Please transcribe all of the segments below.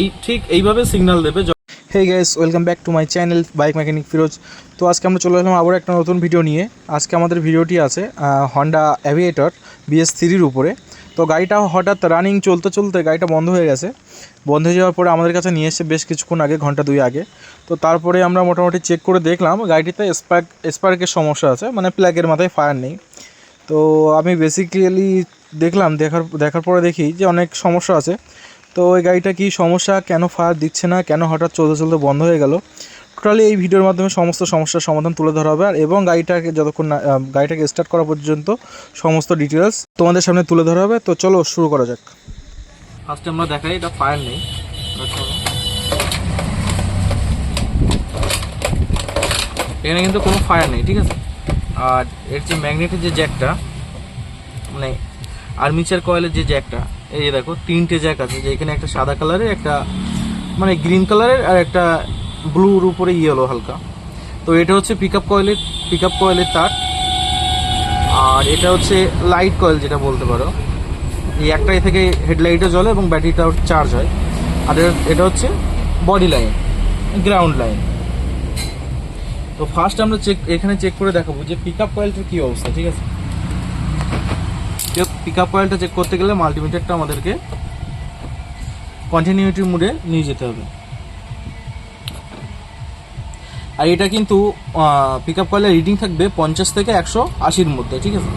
এই ঠিক এইভাবে সিগনাল দেবে hey guys welcome back to my channel bike mechanic Firoz তো আজকে আমরা চলে এলাম আবার একটা নতুন ভিডিও নিয়ে। আজকে আমাদের ভিডিওটি আছে হন্ডা অ্যাভিয়েটর বিএস থ্রির উপরে। তো গাড়িটা হঠাৎ রানিং চলতে চলতে গাড়িটা বন্ধ হয়ে গেছে। বন্ধ হয়ে যাওয়ার পরে আমাদের কাছে নিয়ে এসে বেশ কিছুক্ষণ আগে, ঘণ্টা দুই আগে। তো তারপরে আমরা মোটামুটি চেক করে দেখলাম গাড়িটিতে স্পার্ক স্পার্কের সমস্যা আছে মানে প্ল্যাগের মাথায় ফায়ার নেই। তো আমি বেসিক্যালি দেখলাম, দেখার দেখার পরে দেখি যে অনেক সমস্যা আছে। তো ওই গাড়িটা কি সমস্যা? কেন ফায়ার দিচ্ছে না? কেন হঠাৎ চলতে চলতে বন্ধ হয়ে গেল? টোটালি এই ভিডিওর মাধ্যমে সমস্ত সমস্যার সমাধান তুলে ধরা হবে। আর এবং গাড়িটাকে যতক্ষণ না গাড়িটাকে স্টার্ট করা পর্যন্ত সমস্ত ডিটেলস তোমাদের সামনে তুলে ধরা হবে। তো চলো শুরু করা যাক। ফার্স্টে আমরা দেখাই, এটা ফায়ার নেই। এখানে কিন্তু কোনো ফায়ার নেই, ঠিক আছে? আর এর যে ম্যাগনেটের যে জ্যাকটা মানে আর্মিচার কয়েলের যে জ্যাকটা এই যে দেখো, তিনটে জ্যাক আছে, যে এখানে একটা সাদা কালারের একটা মানে গ্রিন কালারের আর একটা ব্লুর উপরে ইয়েলো হালকা। তো এটা হচ্ছে পিক আপ কয়েলের পিক আপ কয়েলের তার। আর এটা হচ্ছে লাইট কয়েল যেটা বলতে পারো। এই একটাই থেকে হেডলাইটও জ্বলে এবং ব্যাটারিটাও চার্জ হয়। আর এটা- হচ্ছে বডি লাইন গ্রাউন্ড লাইন তো ফার্স্ট আমরা চেক এখানে চেক করে দেখাবো যে পিক আপ কয়েলটার কী অবস্থা, ঠিক আছে? পিক আপ কয়েলটা চেক করতে গেলে মাল্টিমিটারটা আমাদেরকে কন্টিনিউটি মুডে নিয়ে যেতে হবে। আর এটা কিন্তু পিক আপ কয়েলের রিডিং থাকবে পঞ্চাশ থেকে একশো আশির মধ্যে, ঠিক আছে?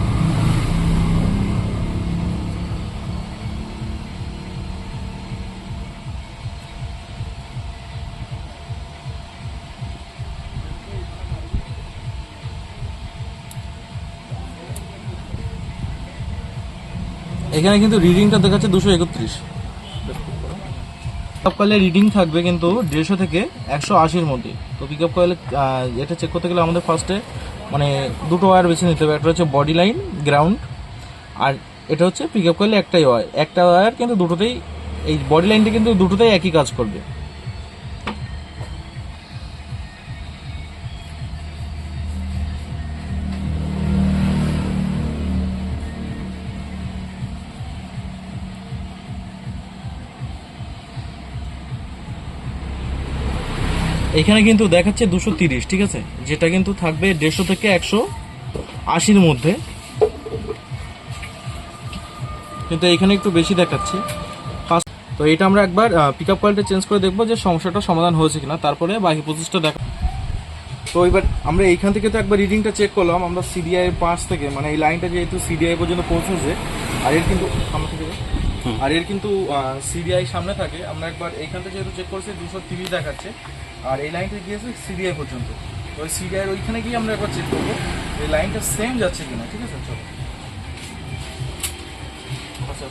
এখানে কিন্তু রিডিংটা দেখাচ্ছে দুশো একত্রিশ। পিকআপ কয়েলের রিডিং থাকবে কিন্তু দেড়শো থেকে একশো আশির মধ্যে। তো পিকআপ কয়েলে এটা চেক করতে গেলে আমাদের ফার্স্টে মানে দুটো ওয়ার বেছে নিতে হবে। একটা হচ্ছে বডি লাইন গ্রাউন্ড আর এটা হচ্ছে পিকআপ কয়েলে একটাই ওয়ার একটা ওয়ার কিন্তু দুটোতেই, এই বডি লাইনটা কিন্তু দুটোতেই একই কাজ করবে। এখানে কিন্তু দেখাচ্ছে দুশো তিরিশ ঠিক আছে? যেটা কিন্তু থাকবে দেড়শো থেকে একশো আশির মধ্যে। কিন্তু এখানে একটু বেশি দেখাচ্ছে। তো এটা আমরা একবার পিক আপ কয়েলটা চেঞ্জ করে দেখব যে সমস্যাটা সমাধান হয়েছে কিনা। তারপরে বাকি প্রসেসটা দেখা তো এবার আমরা এইখান থেকে তো একবার রিডিংটা চেক করলাম। আমরা সিডিআই এর পাশ থেকে মানে এই লাইনটা যেহেতু সিডিআই পর্যন্ত পৌঁছেছে আর এর কিন্তু সামনে থেকে। আর এর কিন্তু সিডিআই সামনে থাকে। আমরা একবার এইখান থেকে যেহেতু চেক করছি দুশো তিরিশ দেখাচ্ছে। আর এই লাইনটা গিয়েছে সিডিআই পর্যন্ত। ওই সিডিআই ওইখানে গিয়ে আমরা একবার চেক করব এই লাইনটা সেম যাচ্ছে কিনা, ঠিক আছে? চলো। আচ্ছা।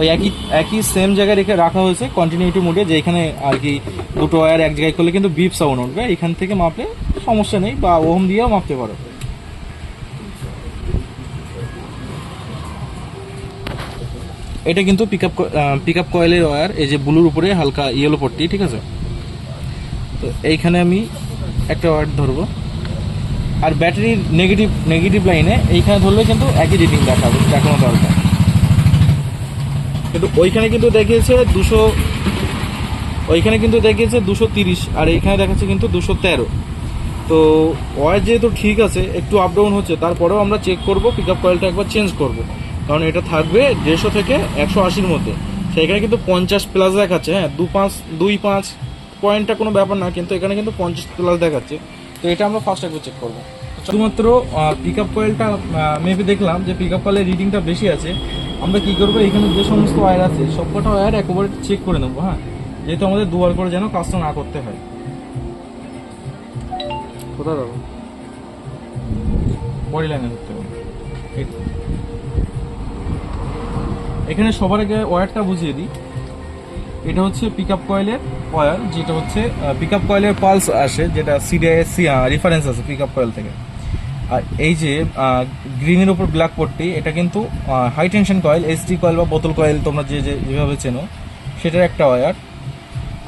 ওই একই একই সেম জায়গায় রেখে রাখা হয়েছে কন্টিনিউটি মোডে যেখানে আর কি দুটো ওয়্যার এক জায়গায় করলে কিন্তু বিপ সাউন্ড উঠবে, এখান থেকে মাপলে সমস্যা নেই, বা ওহম দিয়েও মাপতে পারো। এটা কিন্তু পিক আপ পিক আপ কয়েলের ওয়্যার এই যে ব্লুর উপরে হালকা ইয়েলো পট্টি, ঠিক আছে? তো এইখানে আমি একটা ওয়্যার ধরবো। আর ব্যাটারির নেগেটিভ নেগেটিভ লাইনে এইখানে ধরলে কিন্তু একই রিডিং দেখাবে দেখানো দরকার। কিন্তু ওইখানে কিন্তু দেখিয়েছে দুশো, ওইখানে কিন্তু দেখিয়েছে দুশো তিরিশ, আর এইখানে দেখাচ্ছে কিন্তু দুশো তেরো। তো ওয়ার যেহেতু ঠিক আছে, একটু আপ ডাউন হচ্ছে, তারপরেও আমরা চেক করব পিক আপ কয়েলটা একবার চেঞ্জ করব। কারণ এটা থাকবে দেড়শো থেকে একশো আশির মধ্যে। সেখানে কিন্তু পঞ্চাশ প্লাস দেখাচ্ছে হ্যাঁ দু পাঁচ, দুই পাঁচ পয়েন্টটা কোনো ব্যাপার না, কিন্তু এখানে কিন্তু পঞ্চাশ প্লাস দেখাচ্ছে। তো এটা আমরা ফার্স্ট একবার চেক করব। শুধুমাত্র পিক আপ কয়েলটা মেপে দেখলাম যে পিক আপ কয়েলের রিডিংটা বেশি আছে। আমরা কী করব, এখানে যে সমস্ত ওয়্যার আছে, সবকটা ওয়্যার একবারে চেক করে নেব হ্যাঁ? যেহেতু আমাদের দুবার করে যেন কাজটা না করতে হয়। কোথায় যাব? বডি লাইনে ধরতে হবে। এখানে সবার আগে ওয়ারটা বুঝিয়ে দিই। এটা হচ্ছে পিক আপ কয়েলের ওয়্যার যেটা হচ্ছে পিক আপ কয়েলের পালস আসে, যেটা সিডিআইএসসি রেফারেন্স আছে পিক আপ কয়েল থেকে। আর এই যে গ্রিনের উপর ব্ল্যাক পট্টি এটা কিন্তু high tension coil SD coil বা বোতল কয়েল তোমরা যে যেভাবে চেনো, সেটার একটা ওয়ার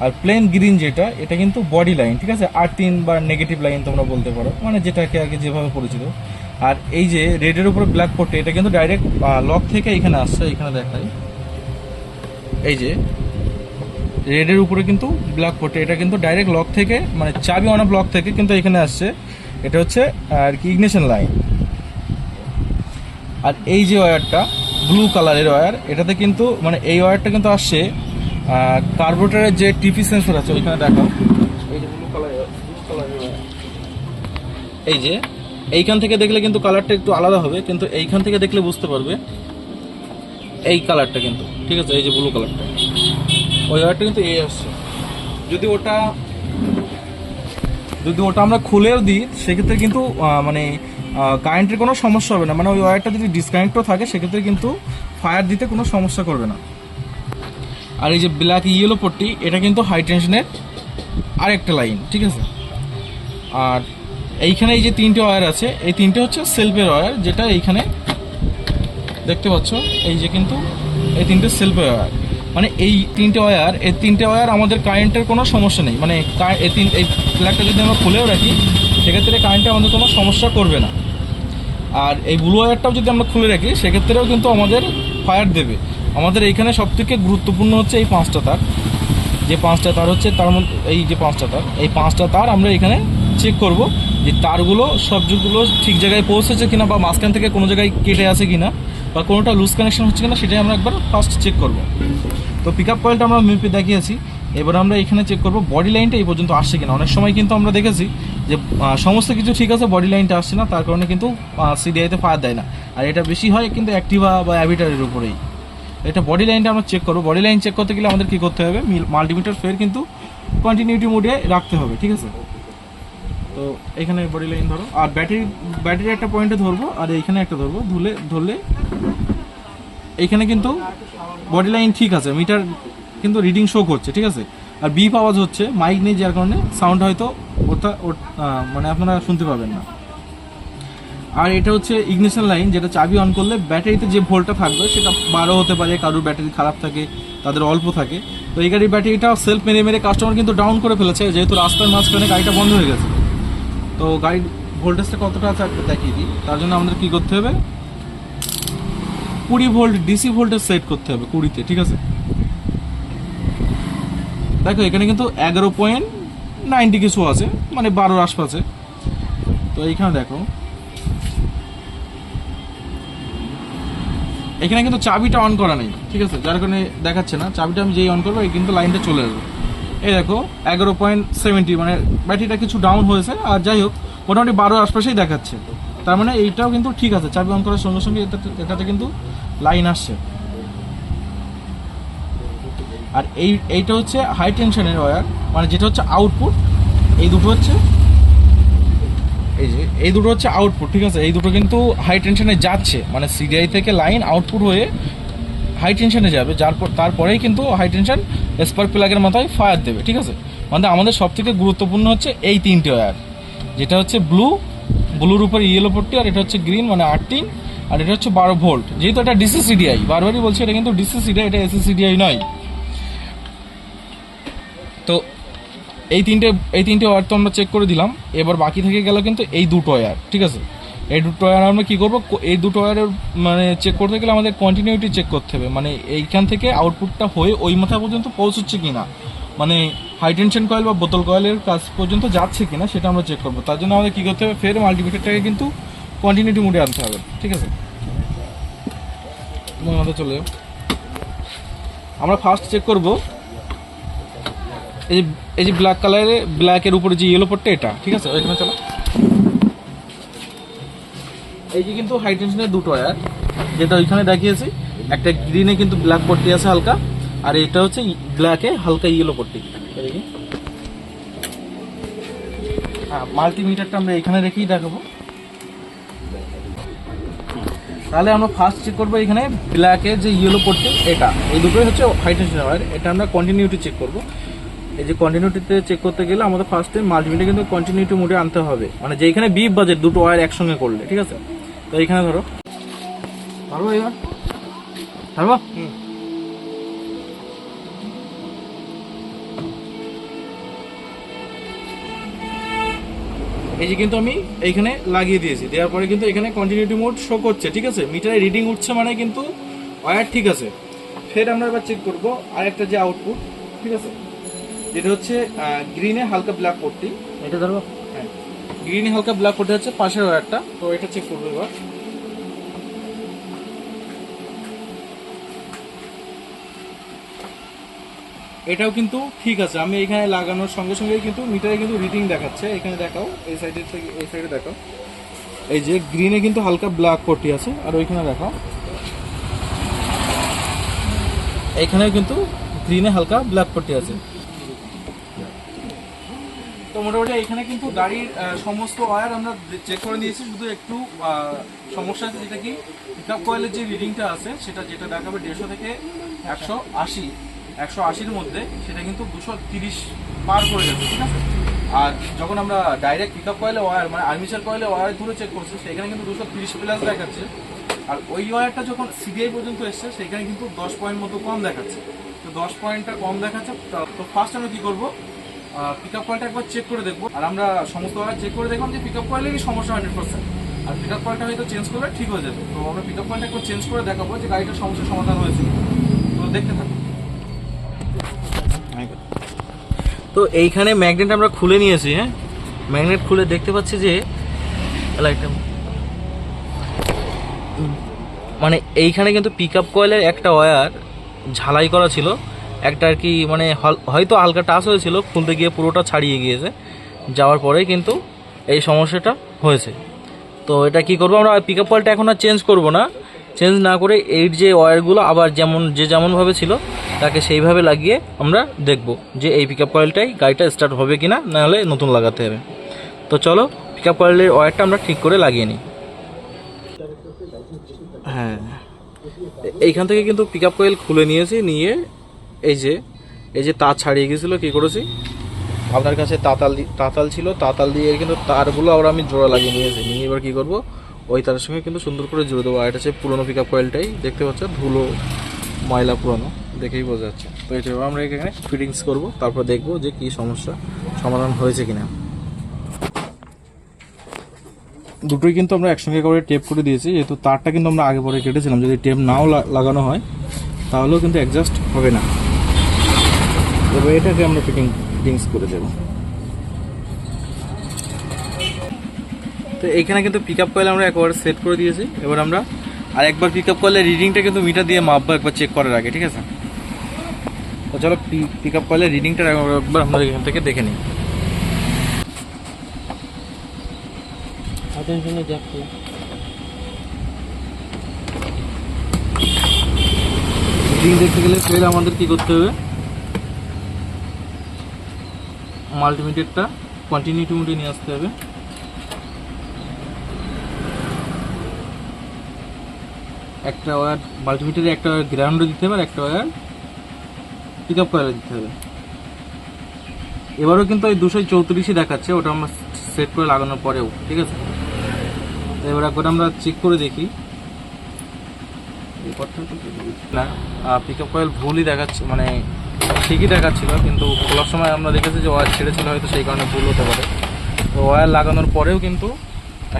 আর প্লেন গ্রিন যেটা, এটা কিন্তু বডি লাইন ঠিক আছে? আর তিন বা নেগেটিভ লাইন তোমরা বলতে পারো মানে যেটাকে আগে যেভাবে পরিচিত আর এই যে রেডের উপর ব্ল্যাক পট্টি এটা কিন্তু ডাইরেক্ট লক থেকে এখানে আসছে, এখানে দেখাই। এই যে রেডের উপরে কিন্তু ব্ল্যাক পট্টি এটা কিন্তু ডাইরেক্ট লক থেকে মানে চাবি অনা ব্লক থেকে কিন্তু এখানে আসছে। এটা হচ্ছে, আর কি ইগনিশন লাইন আর এই যে ওয়্যারটা ব্লু কালারের ওয়্যার এটাতে কিন্তু মানে এই ওয়্যারটা কিন্তু আসছে কার্বোরেটরের যে টিপি সেন্সর আছে, ওইখানে দেখো এই যে ব্লু কালারের এই যে এইখান থেকে দেখলে কিন্তু কালারটা একটু আলাদা হবে, কিন্তু এইখান থেকে দেখলে বুঝতে পারবে এই কালারটা কিন্তু। ঠিক আছে? এই যে ব্লু কালারটা ওই ওয়্যারটা কিন্তু এই আসছে। যদি ওটা যদি ওটা আমরা খুলেও দিই, সেক্ষেত্রে কিন্তু মানে কারেন্টের কোনো সমস্যা হবে না। মানে ওই ওয়্যারটা যদি ডিসকানেক্টও থাকে, সেক্ষেত্রে কিন্তু ফায়ার দিতে কোনো সমস্যা করবে না। আর এই যে ব্ল্যাক ইয়েলো পট্টি, এটা কিন্তু হাই টেনশনের আরেকটা লাইন ঠিক আছে? আর এইখানে এই যে তিনটে ওয়্যার আছে, এই তিনটে হচ্ছে সেলফের ওয়্যার যেটা এইখানে দেখতে পাচ্ছ, এই যে কিন্তু এই তিনটে সেলফের ওয়্যার মানে এই তিনটে ওয়্যার এই তিনটে ওয়্যার আমাদের কারেন্টের কোনো সমস্যা নেই। মানে এই তিন, এই যদি আমরা খুলেও রাখি, সেক্ষেত্রে কারেন্টে আমাদের কোনো সমস্যা করবে না। আর এই ব্লু ওয়্যারটাও যদি আমরা খুলে রাখি, সেক্ষেত্রেও কিন্তু আমাদের ফায়ার দেবে। আমাদের এইখানে সবথেকে গুরুত্বপূর্ণ হচ্ছে এই পাঁচটা তার। যে পাঁচটা তার হচ্ছে তার মধ্যে, এই যে পাঁচটা তার, এই পাঁচটা তার আমরা এখানে চেক করব। যে তারগুলো সবগুলো ঠিক জায়গায় পৌঁছেছে কিনা বা মাঝখান থেকে কোনো জায়গায় কেটে আছে কিনা বা কোনোটা লুজ কানেকশন হচ্ছে কিনা সেটাই আমরা একবার ফার্স্ট চেক করব। তো পিক আপ পয়েন্ট আমরা মেপে দেখিয়েছি। এবার আমরা এখানে চেক করব বডি লাইনটা এই পর্যন্ত আসছে কিনা। অনেক সময় কিন্তু আমরা দেখেছি যে সমস্ত কিছু ঠিক আছে বডি লাইনটা আসছে না, তার কারণে কিন্তু সিডিআইতে ফায়ার দেয় না। আর এটা বেশি হয় কিন্তু অ্যাক্টিভা বা অ্যাভিটারের উপরেই। এটা বডি লাইনটা আমরা চেক করব। বডি লাইন চেক করতে গেলে আমাদের কী করতে হবে? মাল্টিমিটার ফের কিন্তু কন্টিনিউটি মোডে রাখতে হবে, ঠিক আছে? তো এখানে বডি লাইন ধরো। আর ব্যাটারি ব্যাটারি একটা পয়েন্টে ধরবো, আর এইখানে একটা ধরবো। ধুলে, ধরলে এইখানে কিন্তু বডি লাইন ঠিক আছে মিটার কিন্তু রিডিং শো করছে, ঠিক আছে? আর বিপ আওয়াজ হচ্ছে মাইক নেই যার কারণে সাউন্ড হয়তো ওটা মানে আপনারা শুনতে পাবেন না। আর এটা হচ্ছে ইগনিশন লাইন যেটা চাবি অন করলে ব্যাটারিতে যে ভোল্টটা থাকবে, সেটা বারো হতে পারে, কারোর ব্যাটারি খারাপ থাকে, তাদের অল্প থাকে। তো এই গাড়ির ব্যাটারিটা সেলফ মেরে মেরে কাস্টমার কিন্তু ডাউন করে ফেলেছে, যেহেতু রাস্তার মাঝখানে গাড়িটা বন্ধ হয়ে গেছে। তো গাড়ির ভোল্টেজটা কতটা আছে দেখিয়ে দিই। তার জন্য আমাদের কি করতে হবে? কুড়ি ভোল্ট ডিসি ভোল্টেজ সেট করতে হবে কুড়িতে, ঠিক আছে? দেখো, এখানে কিন্তু এগারো পয়েন্ট নাইনটি কিছু আছে মানে বারোর আশপাশে তো এইখানে দেখো। এখানে কিন্তু চাবিটা অন করা নেই, ঠিক আছে? যার কারণে দেখাচ্ছে না। চাবিটা আমি যেই অন করব কিন্তু লাইনটা চলে আসবে। এই দেখো, এগারো পয়েন্ট সেভেন্টি মানে ব্যাটারিটা কিছু ডাউন হয়েছে। আর যাই হোক, মোটামুটি বারোর আশপাশেই দেখাচ্ছে। তার মানে এইটাও কিন্তু ঠিক আছে, চাবি অন করার সঙ্গে সঙ্গে এটাতে কিন্তু লাইন আসছে। আর এই এইটা হচ্ছে হাই টেনশনের ওয়্যার মানে যেটা হচ্ছে আউটপুট এই দুটো হচ্ছে এই যে, এই দুটো হচ্ছে আউটপুট ঠিক আছে? এই দুটো কিন্তু হাই টেনশনে যাচ্ছে। মানে সিডিআই থেকে লাইন আউটপুট হয়ে হাই টেনশনে যাবে, যার পর তারপরেই কিন্তু হাই টেনশন স্পার্ক প্লাগের মাথায় ফায়ার দেবে, ঠিক আছে? মানে আমাদের সব থেকে গুরুত্বপূর্ণ হচ্ছে এই তিনটে ওয়্যার যেটা হচ্ছে ব্লু ব্লুর উপর ইয়েলো পট্টি আর এটা হচ্ছে গ্রিন মানে আটটিন আর এটা হচ্ছে বারো ভোল্ট যেহেতু এটা ডিসি সিডিআই বারবারই বলছি এটা কিন্তু ডিসি সিডিআই এটা এসি সিডিআই নয়। তো এই তিনটে এই তিনটে ওয়্যার তো আমরা চেক করে দিলাম, এবার বাকি থেকে গেল কিন্তু এই দুটো ওয়্যার ঠিক আছে? এই দুটো ওয়্যার আমরা কী করব? এই দুটো ওয়্যারের মানে চেক করতে গেলে আমাদের কন্টিনিউটি চেক করতে হবে। মানে এইখান থেকে আউটপুটটা হয়ে ওই মাথা পর্যন্ত পৌঁছচ্ছে কি না মানে হাই টেনশন কয়েল বা বোতল কয়েলের কাজ পর্যন্ত যাচ্ছে কি না সেটা আমরা চেক করব। তার জন্য আমাদের কী করতে হবে? ফের মাল্টিমিটারটাকে কিন্তু কন্টিনিউটি মোডে আনতে হবে, ঠিক আছে? আমাদের চলে আমরা ফার্স্ট চেক করব, এই যে এই যে ব্ল্যাক কালারে ব্ল্যাকের উপরে যে ইয়েলো পট্টা এটা, ঠিক আছে? ওইখানে চলো। এই যে কিন্তু হাই টেনশনের দুটো ওয়্যার যেটা ওইখানে দেখিয়েছি, একটা গ্রিনে কিন্তু ব্ল্যাক পট্টি আছে হালকা, আর এটা হচ্ছে ব্ল্যাকে হালকা ইয়েলো পট্টি। হ্যাঁ মাল্টিমিটারটা আমরা এখানে রেখেই দেখাবো। তাহলে আমরা ফার্স্ট চেক করব এখানে ব্ল্যাকের যে ইয়েলো পট্টি, এটা। এই দুটোই হচ্ছে হাই টেনশন ওয়্যার এটা আমরা কন্টিনিউটি চেক করব। এই যে কন্টিনিউটিতে চেক করতে গেলে আমাদের ফার্স্টে মাল্টিমিটার কিন্তু কন্টিনিউটি মোডে আনতে হবে। মানে যেখানে বিপ বাজেট দুটো ওয়্যার একসঙ্গে করলে, ঠিক আছে? তো এইখানে ধরো। পারব এবার পারব এই যে কিন্তু আমি এইখানে লাগিয়ে দিয়েছি। দেওয়ার পরে কিন্তু এখানে কন্টিনিউটি মোড শো করছে ঠিক আছে? মিটারে রিডিং উঠছে মানে কিন্তু ওয়্যার ঠিক আছে। ফের আমরা এবার চেক করব আরেকটা যে আউটপুট ঠিক আছে? যেটা হচ্ছে গ্রিনে হালকা ব্ল্যাক পট্টি। এটা ধরবো? গ্রিনে হালকা ব্ল্যাক পট্টি হচ্ছে পাশের ওয়্যারটা তো এটা চেক করব এবার এটাও কিন্তু ঠিক আছে। আমি এখানে লাগানোর সঙ্গে সঙ্গে কিন্তু মিটারে কিন্তু রিডিং দেখাচ্ছে। এখানে দেখাও, এই সাইডের থেকে, এই সাইডে দেখাও। এই যে গ্রিনে কিন্তু হালকা ব্ল্যাক পট্টি আছে, আর ওইখানে দেখাও। এখানেও কিন্তু গ্রিনে হালকা ব্ল্যাক পট্টি আছে। তো মোটামুটি এখানে কিন্তু গাড়ির সমস্ত ওয়্যার আমরা চেক করে নিয়েছি, শুধু একটু সমস্যা আছে যেটা কি পিকআপ কয়েলের যে রিডিংটা আছে, সেটা যেটা দেখাবে দেড়শো থেকে একশো আশি, একশো আশির মধ্যে, সেটা কিন্তু দুশো তিরিশ পার করে যাচ্ছে, ঠিক আছে? আর যখন আমরা ডাইরেক্ট পিকআপ কয়েলে ওয়ার মানে আর্মিচার কয়েলে ওয়্যার ধরে চেক করছি, সেখানে কিন্তু দুশো তিরিশ প্লাস দেখাচ্ছে। আর ওই ওয়্যারটা যখন সিবিআই পর্যন্ত এসছে, সেখানে কিন্তু দশ পয়েন্ট মতো কম দেখাচ্ছে। তো দশ পয়েন্টটা কম দেখাচ্ছে, তো ফার্স্ট আমরা কী করব? পিকআপ কয়েলটা একবার চেক করে দেখব। আর আমরা সমস্ত ওয়্যার চেক করে দেখলাম যে পিকআপ কয়েলেরই সমস্যা হান্ড্রেড পার্সেন্ট আর পিকআপ কয়েলটা হয়তো চেঞ্জ করলে ঠিক হয়ে যাবে। তো আমরা পিকআপ কয়েলটা একবার চেঞ্জ করে দেখাবো যে গাড়িটার সমস্যার সমাধান হয়েছে তো দেখতে থাকুন। তো এইখানে ম্যাগনেট আমরা খুলে নিয়েছি হ্যাঁ? ম্যাগনেট খুলে দেখতে পাচ্ছি যে লাইটটা মানে এইখানে কিন্তু পিক আপ কয়েলের একটা ওয়্যার ঝালাই করা ছিল। একটা আর কি মানে হল- হয়তো হালকা টাচ হয়েছিল খুলতে গিয়ে পুরোটা ছাড়িয়ে গিয়েছে। যাওয়ার পরেই কিন্তু এই সমস্যাটা হয়েছে। তো এটা কি করব আমরা? পিক আপ কয়েলটা এখন আর চেঞ্জ করব না। চেঞ্জ না করে এই যে ওয়্যারগুলো আবার যেমন যে যেমনভাবে ছিল তাকে সেইভাবে লাগিয়ে আমরা দেখব যে এই পিক আপ কয়েলটাই গাড়িটা স্টার্ট হবে কি না নাহলে নতুন লাগাতে হবে। তো চলো পিক আপ কয়েলের ওয়্যারটা আমরা ঠিক করে লাগিয়ে নিই। হ্যাঁ। এইখান থেকে কিন্তু পিক আপ কয়েল খুলে নিয়েছি নিয়ে এই যে এই যে তার ছাড়িয়ে গেছিল, কী করেছি? আপনার কাছে তাতাল তাতাল ছিল, তাতাল দিয়ে কিন্তু তারগুলো আবার আমি জোড়া লাগিয়ে নিয়েছি নিয়ে এবার কী করব? ওই তারের সঙ্গে কিন্তু সুন্দর করে জুড়ে দেবো। আর এটা হচ্ছে পুরোনো পিক আপ কয়েলটাই দেখতে পাচ্ছ? ধুলো, ময়লা পুরোনো, দেখেই বোঝা যাচ্ছে। তো এটা আমরা এখানে ফিটিংস করব, তারপর দেখব যে কী সমস্যা, সমাধান হয়েছে কিনা। দুটোই কিন্তু আমরা একসঙ্গে করে টেপ করে দিয়েছি, যেহেতু তারটা কিন্তু আমরা আগে পরে কেটেছিলাম। যদি টেপ নাও লাগানো হয়, তাহলেও কিন্তু অ্যাডজাস্ট হবে না। এবার এটাকে আমরা ফিটিং ফিটিংস করে দেব। তো এইখানে কিন্তু পিক আপ কয়েল আমরা একবার সেট করে দিয়েছি। এবার আমরা আর একবার পিক আপ কয়েলের রিডিংটা কিন্তু মিটার দিয়ে মাপবো একবার চেক করার আগে ঠিক আছে? তো চলো পিক আপ কয়েলের রিডিংটা একবার আমরা এখান থেকে দেখে নিই। রিডিং দেখতে গেলে ফের আমাদের কি করতে হবে? মাল্টিমিটারটা কন্টিনিউটি মোডে নিয়ে আসতে হবে। একটা ওয়্যার মাল্টিমিটারে একটা ওয়্যার গ্রাউন্ডে দিতে হবে আর একটা ওয়্যার পিক আপ কয়েলে দিতে হবে। এবারও কিন্তু ওই দুশো চৌত্রিশই দেখাচ্ছে, ওটা আমরা সেট করে লাগানোর পরেও, ঠিক আছে? এবার একবার আমরা চেক করে দেখি। না পিক আপ কয়েল ভুলই দেখাচ্ছে মানে ঠিকই দেখাচ্ছিল, কিন্তু খোলার সময় আমরা দেখেছি যে ওয়ার ছেড়েছিল, হয়তো সেই কারণে ভুল হতে পারে। তো ওয়্যার লাগানোর পরেও কিন্তু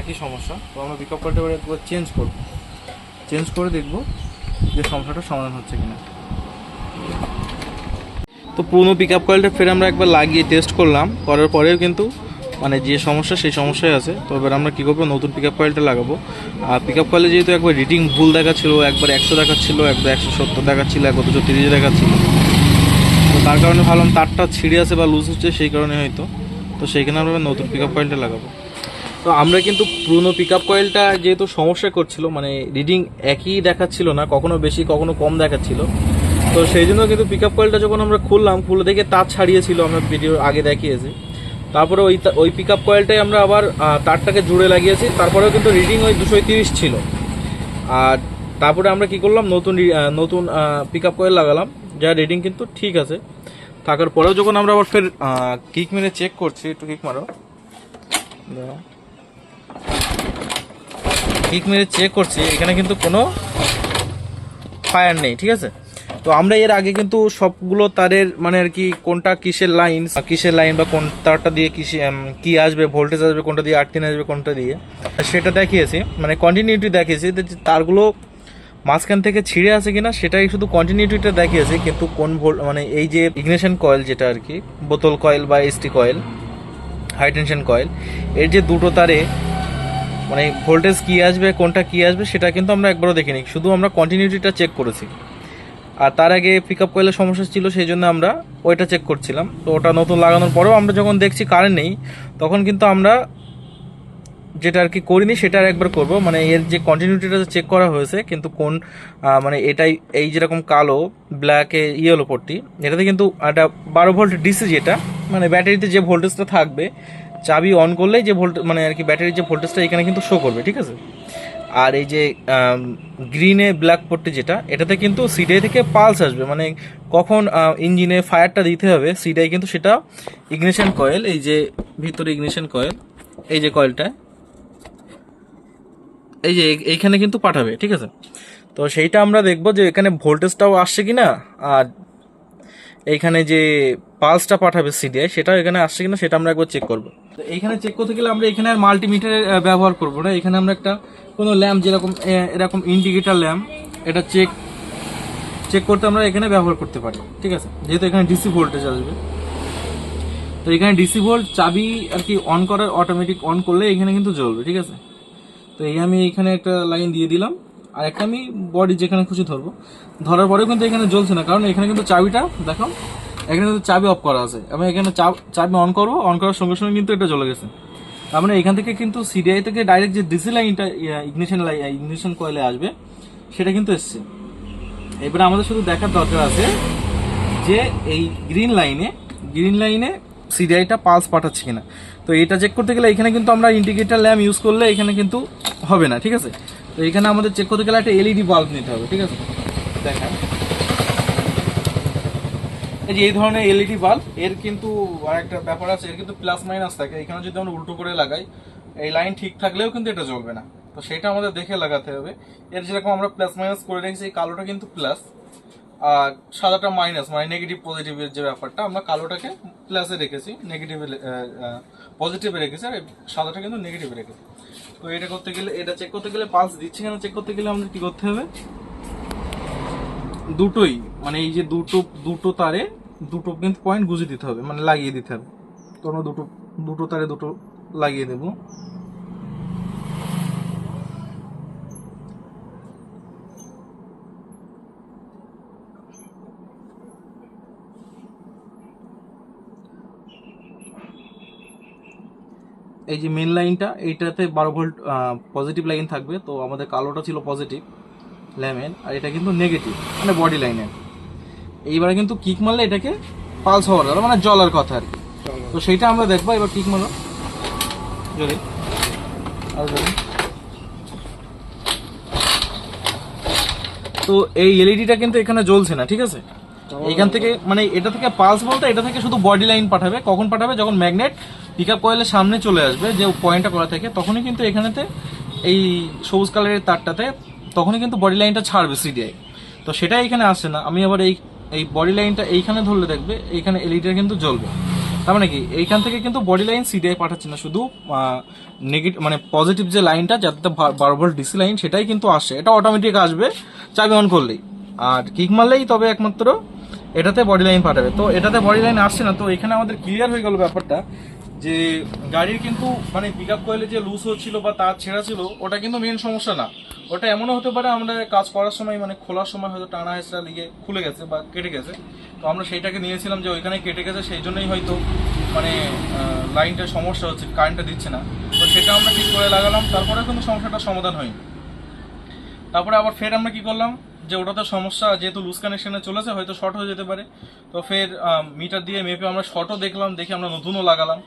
একই সমস্যা। তো আমরা পিক আপ কয়েলটা এবার একবার চেঞ্জ করব। চেঞ্জ করে দেখব যে সমস্যাটা সমাধান হচ্ছে কিনা। তো পুরনো পিক আপ কয়েলটা ফের আমরা একবার লাগিয়ে টেস্ট করলাম। করার পরেও কিন্তু মানে যে সমস্যা, সেই সমস্যাই আছে। তো এবার আমরা কী করব? নতুন পিক আপ কয়েলটা লাগাবো। আর পিক আপ কয়েলে যেহেতু একবার রিডিং ভুল দেখাচ্ছিলো, একবার একশো দেখাচ্ছিলো, একবার একশো সত্তর দেখাচ্ছিলো, একবার দুশো তিরিশ দেখাচ্ছিল তার কারণে ভাবলাম তারটা ছিঁড়ে আছে বা লুজ হচ্ছে, সেই কারণে হয়তো। তো সেইখানে আমরা নতুন পিক আপ কয়েলটা লাগাবো। তো আমরা কিন্তু পুরনো পিক আপ কয়েলটা যেহেতু সমস্যা করছিল মানে রিডিং একই দেখাচ্ছিল না, কখনো বেশি, কখনো কম দেখাচ্ছিল। তো সেই জন্য কিন্তু পিক আপ কয়েলটা যখন আমরা খুললাম, খুলে দেখে তার ছাড়িয়েছিল, আমরা ভিডিও আগে দেখিয়েছি। তারপরে ওই ওই পিক আপ কয়েলটাই আমরা আবার তারটাকে জুড়ে লাগিয়েছি। তারপরেও কিন্তু রিডিং ওই দুশো তিরিশ ছিল। আর তারপরে আমরা কি করলাম? নতুন নতুন পিক আপ কয়েল লাগালাম, যা রিডিং কিন্তু ঠিক আছে। থাকার পরেও যখন আমরা আবার ফের কিক মেরে চেক করছি, একটু কিক মারো। কিক মেরে চেক করছি, এখানে কিন্তু কোনো ফায়ার নেই, ঠিক আছে? তো আমরা এর আগে কিন্তু সবগুলো তারের মানে আর কি, কোনটা কিসের লাইন কিসের লাইন বা কোন তারটা দিয়ে কিসে কি আসবে ভোল্টেজ আসবে, কোনটা দিয়ে আটটিন আসবে, কোনটা দিয়ে। সেটা দেখিয়েছি মানে কন্টিনিউটি দেখিয়েছি তারগুলো মাঝখান থেকে ছিঁড়ে আছে কিনা সেটাই শুধু কন্টিনিউটিটা দেখিয়েছে, কিন্তু কোন ভোল মানে এই যে ইগনিশন কয়েল যেটা আর কি, বোতল কয়েল বা ST coil high tension coil এর যে দুটো তারে মানে ভোল্টেজ কী আসবে, কোনটা কী আসবে, সেটা কিন্তু আমরা একবারও দেখিনি। শুধু আমরা কন্টিনিউটিটা চেক করেছি। আর তার আগে পিক আপ কয়েলের সমস্যা ছিল সেই জন্য আমরা ওইটা চেক করছিলাম। তো ওটা নতুন লাগানোর পরেও আমরা যখন দেখছি কারেন্ট নেই, তখন কিন্তু আমরা যেটা আর কি করিনি, সেটা আর একবার করব। মানে এর যে কন্টিনিউটিটা চেক করা হয়েছে, কিন্তু কোন মানে এটাই, এই যেরকম কালো ব্ল্যাকে ইয়েলো পট্টি, এটাতে কিন্তু একটা বারো ভোল্ট ডিসি যেটা মানে ব্যাটারিতে যে ভোল্টেজটা থাকবে, চাবি অন করলেই যে ভোল্ট মানে আর কি ব্যাটারির যে ভোল্টেজটা এখানে কিন্তু শো করবে, ঠিক আছে? আর এই যে গ্রিনে ব্ল্যাক পট্টি যেটা, এটাতে কিন্তু সিডাই থেকে পালস আসবে। মানে কখন ইঞ্জিনে ফায়ারটা দিতে হবে সিডাই কিন্তু সেটা ইগনিশন কয়েল এই যে ভিতরে ইগনিশন কয়েল এই যে কয়েলটা এই যে এই- এইখানে কিন্তু পাঠাবে, ঠিক আছে? তো সেইটা আমরা দেখব যে এখানে ভোল্টেজটাও আসছে কি না আর এইখানে যে পালসটা পাঠাবে সিডিআই, সেটাও এখানে আসছে কিনা সেটা আমরা একবার চেক করব। তো এইখানে চেক করতে গেলে আমরা এখানে আর মাল্টিমিটারের ব্যবহার করব না। এখানে আমরা একটা কোনো ল্যাম্প যেরকম এরকম ইন্ডিকেটার ল্যাম্প, এটা চেক চেক করতে আমরা এখানে ব্যবহার করতে পারি, ঠিক আছে? যেহেতু এখানে ডিসি ভোল্টেজ আসবে। তো এখানে ডিসি ভোল্ট চাবি আর কি অন করার অটোমেটিক অন করলে এখানে কিন্তু জ্বলবে, ঠিক আছে? তো এই আমি এখানে একটা লাইন দিয়ে দিলাম। আর একটা আমি বডি যেখানে খুশি ধরবো। ধরার পরেও কিন্তু এখানে জ্বলছে না, কারণ এখানে কিন্তু চাবিটা, দেখো, এখানে কিন্তু চাবি অফ করা আছে। আমি এখানে চাব- অন করব অন করার সঙ্গে সঙ্গে কিন্তু এটা জ্বলে গেছে। তার মানে এখান থেকে কিন্তু সিডিআই থেকে ডাইরেক্ট যে ডিসি লাইনটা ইগনিশন লাইন ইগনিশন কয়েলে আসবে, সেটা কিন্তু এসছে। এবারে আমাদের শুধু দেখার দরকার আছে যে এই গ্রিন লাইনে গ্রিন লাইনে সিডিআইটা পালস পাঠাচ্ছে কিনা। তো এটা চেক করতে গেলে এখানে কিন্তু আমরা ইন্ডিকেটার ল্যাম্প ইউজ করলে এখানে কিন্তু হবে না, ঠিক আছে? তো এখানে আমাদের চেক করতে গেলে একটা এলইডি বাল্ব নিতে হবে, ঠিক আছে? দেখেন। এই যে এই ধরনের এলইডি বাল্ব এর কিন্তু আরেকটা ব্যাপার আছে, এর কিন্তু প্লাস মাইনাস থাকে। এখানে যদি আমরা উল্টো করে লাগাই, এই লাইন ঠিক থাকলেও কিন্তু এটা জ্বলবে না। তো সেটা আমাদের দেখে লাগাতে হবে। এর যেরকম আমরা প্লাস মাইনাস করে রেখেছি, এই কালোটা কিন্তু প্লাস আর সাদাটা মাইনাস মানে নেগেটিভ পজিটিভের যে ব্যাপারটা, আমরা কালোটাকে প্লাসে রেখেছি নেগেটিভে পজিটিভে রেখেছি, আর সাদাটা কিন্তু নেগেটিভে রেখেছি। তো এটা করতে গেলে, এটা চেক করতে গেলে পালস দিচ্ছে কেন? চেক করতে গেলে আমাদের কি করতে হবে? দুটোই মানে এই যে দুটো দুটো তারে দুটো কিন্তু পয়েন্ট গুজে দিতে হবে মানে লাগিয়ে দিতে হবে। তো আমরা দুটো দুটো তারে দুটো লাগিয়ে দেব। এই যে মেন লাইনটা এইটাতে বারো ভোল্ট পজিটিভ লাইন থাকবে। তো আমাদের কালোটা ছিল পজিটিভ ল্যামের আর এটা কিন্তু নেগেটিভ মানে বডি লাইনের এইবারে কিন্তু কিক মারলে এটাকে পালস হওয়ার কথা মানে জলার কথা আর কি। তো সেইটা আমরা দেখব এবার কিক মারো। জলে আর তো এই এলইডিটা কিন্তু এখানে জ্বলছে না ঠিক আছে? এখান থেকে মানে এটা থেকে পালস বলতে এটা থেকে শুধু বডি লাইন পাঠাবে। কখন পাঠাবে? যখন ম্যাগনেট পিক আপ কয়েলের সামনে চলে আসবে, যে পয়েন্টটা করা থাকে, তখনই কিন্তু এখানেতে এই সবুজ কালারের তারটাতে তখনই কিন্তু বডি লাইনটা ছাড়বে সিডিআই তো সেটা এখানে আসছে না। আমি আবার এই এই বডি লাইনটা এইখানে ধরলে দেখবে, এইখানে এলইডিটা কিন্তু জ্বলবে। তার মানে কি? এইখান থেকে কিন্তু বডি লাইন সিডিআই পাঠাচ্ছে না। শুধু নেগেটিভ মানে পজিটিভ যে লাইনটা যাতে বারো ডিসি লাইন সেটাই কিন্তু আসে। এটা অটোমেটিক আসবে, চাবি অন করলেই। আর কিক মারলেই তবে একমাত্র এটাতে বডি লাইন পাঠাবে। তো এটাতে বডি লাইন আসছে না। তো এখানে আমাদের ক্লিয়ার হয়ে গেল ব্যাপারটা। যে গাড়ির কিন্তু মানে পিক আপ কয়েলে যে লুজ হচ্ছিল বা তার ছেঁড়া ছিল, ওটা কিন্তু মেন সমস্যা না। ওটা এমনও হতে পারে আমরা কাজ করার সময় মানে খোলার সময় হয়তো টানা হেসরা লিগে খুলে গেছে বা কেটে গেছে। তো আমরা সেইটাকে নিয়েছিলাম যে ওইখানে কেটে গেছে, সেই জন্যই হয়তো মানে লাইনটার সমস্যা হচ্ছে কারেন্টটা দিচ্ছে না। তো সেটা আমরা ঠিক করে লাগালাম তারপরে কিন্তু সমস্যাটার সমাধান হয়নি। তারপরে আবার ফের আমরা কি করলাম, যে ওটাতে সমস্যা, যেহেতু লুজ কানেকশানে চলেছে, হয়তো শর্ট হয়ে যেতে পারে। তো ফের মিটার দিয়ে মেপে আমরা শর্টও দেখলাম, দেখে আমরা নতুনও লাগালাম।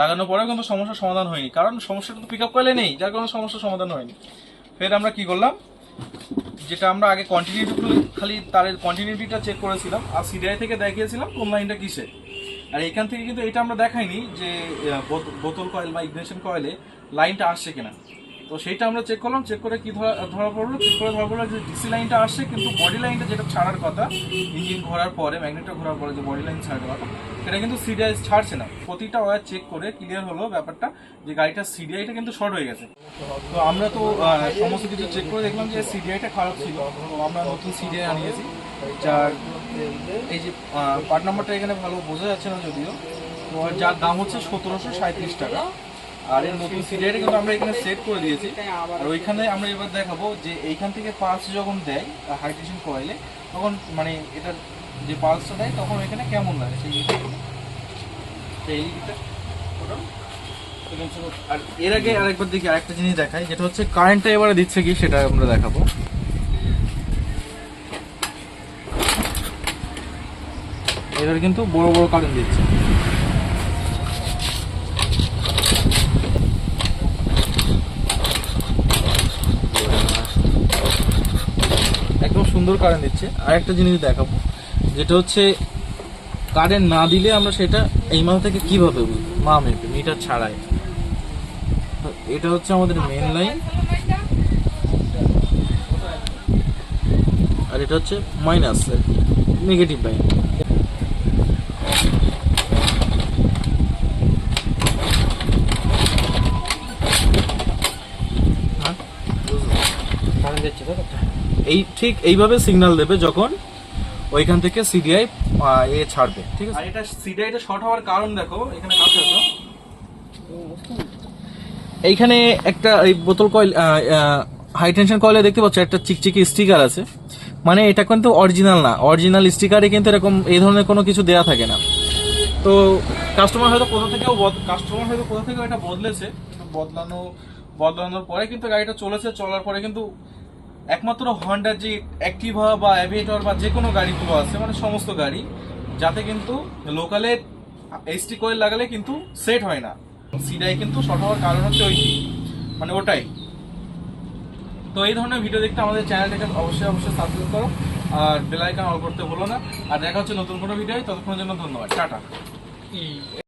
লাগানোর পরেও কিন্তু সমস্যার সমাধান হয়নি। কারণ সমস্যাটা তো পিক আপ করলে নেই, যার কারণে সমস্যার সমাধান হয়নি। ফের আমরা কি করলাম? যেটা আমরা আগে কন্টিনিউটি খালি তার কন্টিনিউটিটা চেক করেছিলাম, আর সিডিআই থেকে দেখিয়েছিলাম কোন লাইনটা কিসে। আর এখান থেকে কিন্তু এটা আমরা দেখাইনি যে বোতল কয়েল বা ইগনেশন কয়েলে লাইনটা আসছে কিনা। তো সেইটা আমরা চেক করলাম চেক করে কি ধরা পড়ল? চেক করে ধরা পড়ল যে ডিসি লাইনটা আসছে, কিন্তু বডি লাইনটা যেটা ছাড়ার কথা ইঞ্জিন ঘোরার পরে ম্যাগনেটটা ঘোরার পরে যে বডি লাইন ছাড়ার কথা, সেটা কিন্তু সিডিআই ছাড়ছে না। প্রতিটা ওয়ার চেক করে ক্লিয়ার হলো ব্যাপারটা, যে গাড়িটার সিডিআইটা কিন্তু শর্ট হয়ে গেছে। তো আমরা তো সমস্ত কিছু চেক করে দেখলাম যে সিডিআইটা খারাপ ছিল। আমরা নতুন সিডিআই আনিয়েছি, যার এই যে পার্ট নাম্বারটা এখানে ভালো বোঝা যাচ্ছে না যদিও। তো যার দাম হচ্ছে সতেরোশো সাঁত্রিশ টাকা। আর এর নতুন সিরিয়ালটা কিন্তু আমরা এখানে সেট করে দিয়েছি। আর ওইখানে আমরা এবার দেখাবো যে এইখান থেকে পালস যখন দেয় হাইড্রেশন কয়েলে তখন মানে এটার যে পালসটা দেয়, তখন এখানে কেমন লাগে? সেই এলইডিটা আর এর আগে আরেকবার দেখি, আরেকটা জিনিস দেখাই, যেটা হচ্ছে কারেন্টটা এবারে দিচ্ছে কি, সেটা আমরা দেখাবো। এবার কিন্তু বড় বড় কারেন্ট দিচ্ছে। সুন্দর কারেন্ট দিচ্ছে। আর একটা জিনিস দেখাবো, যেটা হচ্ছে কারেন্ট না দিলে আমরা সেটা এই মাথা থেকে কীভাবে বুঝব? মা মেপে মিটার ছাড়াই। এটা হচ্ছে আমাদের মেন লাইন আর এটা হচ্ছে মাইনাস নেগেটিভ লাইন এই ঠিক এইভাবে সিগন্যাল দেবে যখন ওইখান থেকে সিডিআই এ ছাড়বে ঠিক আছে? আর এটা সিডিআইটা শর্ট হওয়ার কারণ দেখো এখানে কাছে আসো এইখানে একটা এই বোতল কয়েল হাই টেনশন কয়েলে দেখতে পাচ্ছ একটা চিকচিকি স্টিকার আছে। মানে এটা কিন্তু অরিজিনাল না অরিজিনাল স্টিকারে কিন্তু এরকম এই ধরনের কোনো কিছু দেয়া থাকে না। তো কাস্টমার হয়তো কোথা থেকেও কাস্টমার হয়তো কোথা থেকেও এটা বদলেছে বদলানো বদলানোর পরে কিন্তু গাড়িটা চলেছে চলার পরে কিন্তু একমাত্র হন্ডার যে অ্যাক্টিভা বা অ্যাভিয়েটর বা যে কোনো গাড়িগুলো আছে মানে সমস্ত গাড়ি, যাতে কিন্তু লোকালে এইচটি কয়েল লাগালে কিন্তু সেট হয় না। সিডাই কিন্তু শর্ট হওয়ার কারণ হচ্ছে ওই মানে ওটাই। তো এই ধরনের ভিডিও দেখতে আমাদের চ্যানেলটাকে অবশ্যই অবশ্যই সাবস্ক্রাইব করো, আর বেল আইকন অল করতে ভুলো না। আর দেখা হচ্ছে নতুন কোনো ভিডিও ততক্ষণের জন্য ধন্যবাদ। টাটা।